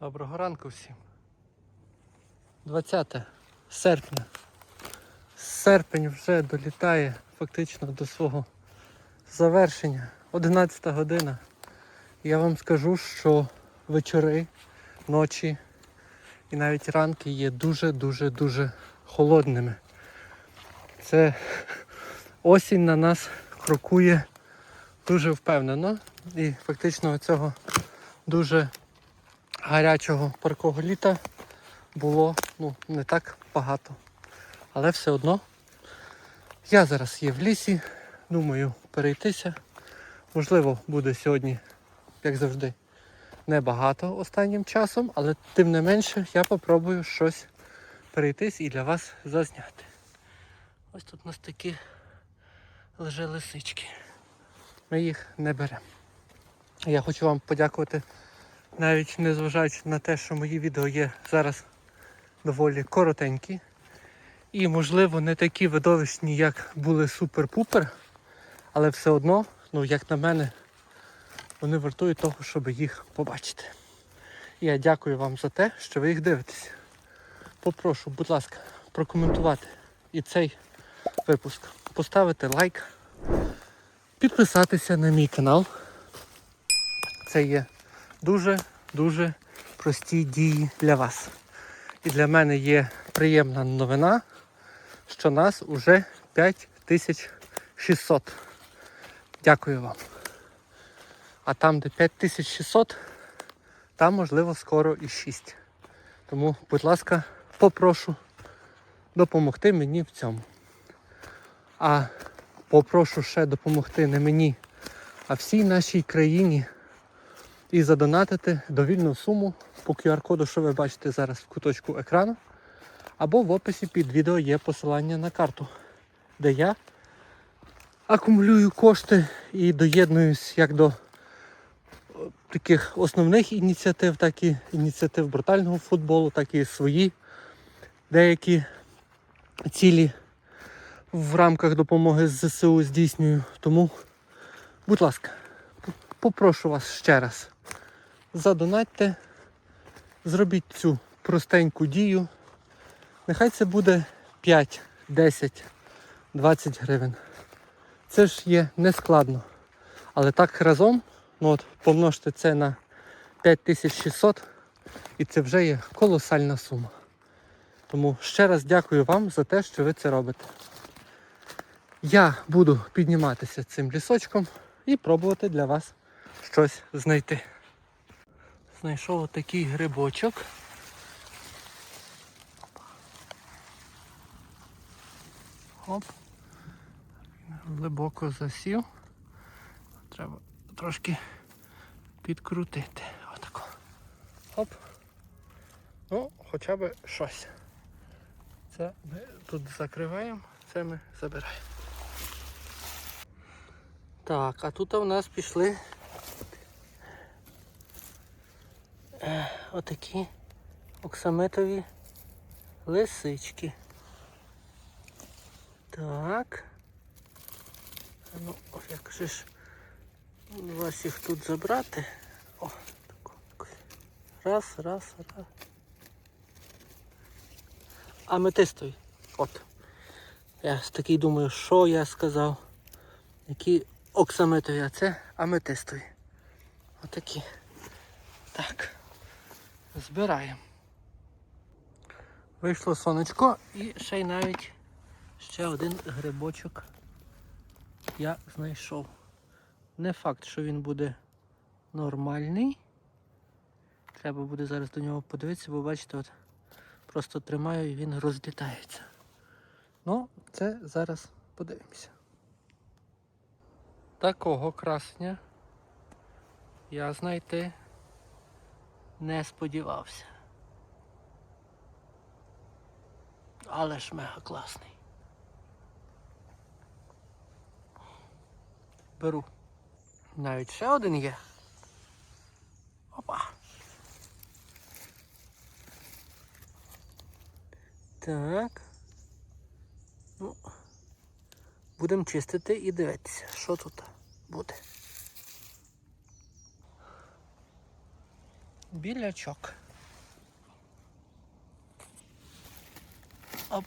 Доброго ранку всім. 20 серпня. Серпень вже долітає фактично до свого завершення. 11 година. Я вам скажу, що вечори, ночі і навіть ранки є дуже-дуже дуже холодними. Це осінь на нас крокує дуже впевнено. І фактично цього дуже гарячого паркого літа було ну, не так багато. Але все одно я зараз є в лісі, думаю перейтися. Можливо, буде сьогодні, як завжди, небагато останнім часом, але тим не менше я попробую щось перейтись і для вас зазняти. Ось тут у нас такі лежать лисички. Ми їх не беремо. Я хочу вам подякувати навіть незважаючи на те, що мої відео є зараз доволі коротенькі. І, можливо, не такі видовищні, як були супер-пупер, але все одно, ну, як на мене, вони вартують того, щоб їх побачити. Я дякую вам за те, що ви їх дивитесь. Попрошу, будь ласка, прокоментувати і цей випуск, поставити лайк, підписатися на мій канал. Це є дуже-дуже прості дії для вас. І для мене є приємна новина, що нас уже 5600. Дякую вам. А там, де 5600, там можливо скоро і 6. Тому, будь ласка, попрошу допомогти мені в цьому. А попрошу ще допомогти не мені, а всій нашій країні і задонатити довільну суму по QR-коду, що ви бачите зараз в куточку екрану. Або в описі під відео є посилання на карту, де я акумулюю кошти і доєднуюсь як до таких основних ініціатив, так і ініціатив брутального футболу, так і свої деякі цілі в рамках допомоги з ЗСУ здійснюю. Тому, будь ласка, попрошу вас ще раз. Задонатьте, зробіть цю простеньку дію. Нехай це буде 5, 10, 20 гривень. Це ж є нескладно. Але так разом, ну от помножте це на 5600 і це вже є колосальна сума. Тому ще раз дякую вам за те, що ви це робите. Я буду підніматися цим лісочком і пробувати для вас щось знайти. Знайшов отакий грибочок. Оп. Глибоко засів. Треба трошки підкрутити. Отако. Оп. Ну, хоча б щось. Це ми тут закриваємо, це ми забираємо. Так, а тут у нас пішли е, отакі оксамитові лисички. Так. Ну, як же ж вас їх тут забрати? О, тако, тако. Раз, раз, раз. Аметистові. От. Я такий думаю, що я сказав. Які оксамитові, а це аметистові. Отакі. Так. Збираємо. Вийшло сонечко і ще й навіть ще один грибочок я знайшов. Не факт, що він буде нормальний. Треба буде зараз до нього подивитися, бо бачите, от просто тримаю і він розлітається. Ну, це зараз подивимося. Такого красня я знайти не сподівався. Але ж мега класний. Беру. Навіть ще один є. Опа. Так. Ну, будемо чистити і дивитися, що тут буде. білячок. Оп.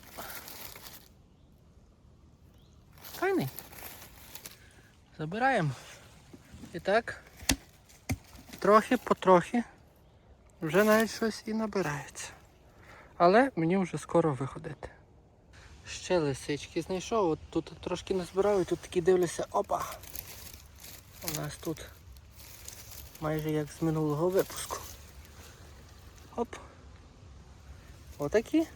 Файний. Забираємо. І так, трохи-потрохи вже навіть щось і набирається. Але мені вже скоро виходити. Ще лисички знайшов, от тут трошки не назбирав і тут такі дивлюся, опа! У нас тут майже як з минулого випуску. Оп. Отакі.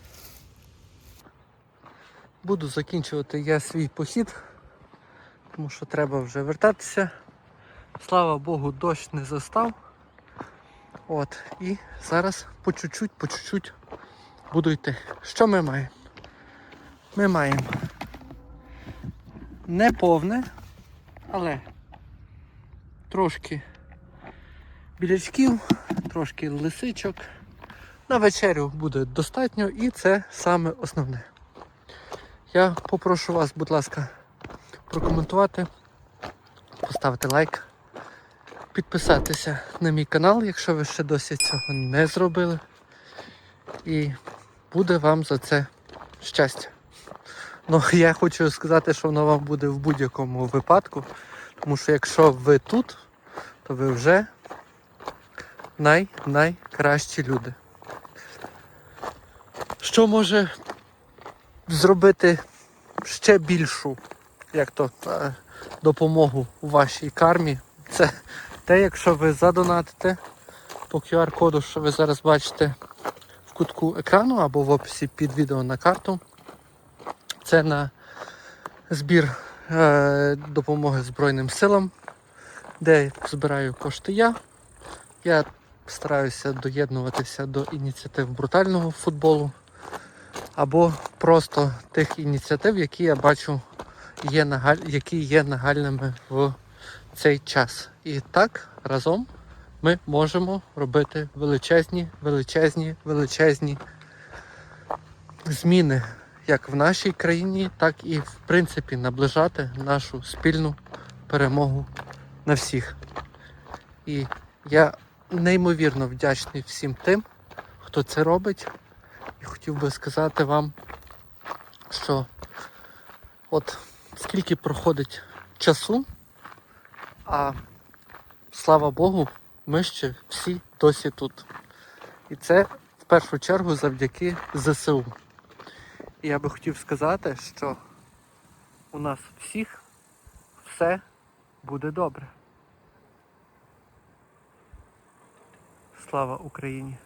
Буду закінчувати я свій похід, тому що треба вже вертатися. Слава Богу, дощ не застав. От, і зараз по чуть-чуть, по чуть-чуть буду йти. Що ми маємо? Ми маємо не повне, але трошки білячків, трошки лисичок. На вечерю буде достатньо і це саме основне. Я попрошу вас, будь ласка, прокоментувати, поставити лайк, підписатися на мій канал, якщо ви ще досі цього не зробили. І буде вам за це щастя. Ну, я хочу сказати, що воно вам буде в будь-якому випадку, тому що якщо ви тут, то ви вже най-найкращі люди. Що може зробити ще більшу, як то, е, допомогу у вашій кармі? Це те, якщо ви задонатите по QR-коду, що ви зараз бачите в кутку екрану або в описі під відео на карту. Це на збір е, допомоги Збройним силам, де збираю кошти я. Я стараюся доєднуватися до ініціатив брутального футболу або просто тих ініціатив, які я бачу, є нагаль... які є нагальними в цей час. І так разом ми можемо робити величезні, величезні, величезні зміни як в нашій країні, так і в принципі наближати нашу спільну перемогу на всіх. І я неймовірно вдячний всім тим, хто це робить. І хотів би сказати вам, що от скільки проходить часу, а слава Богу, ми ще всі досі тут. І це в першу чергу завдяки ЗСУ. І я би хотів сказати, що у нас всіх все буде добре. Слава Україні!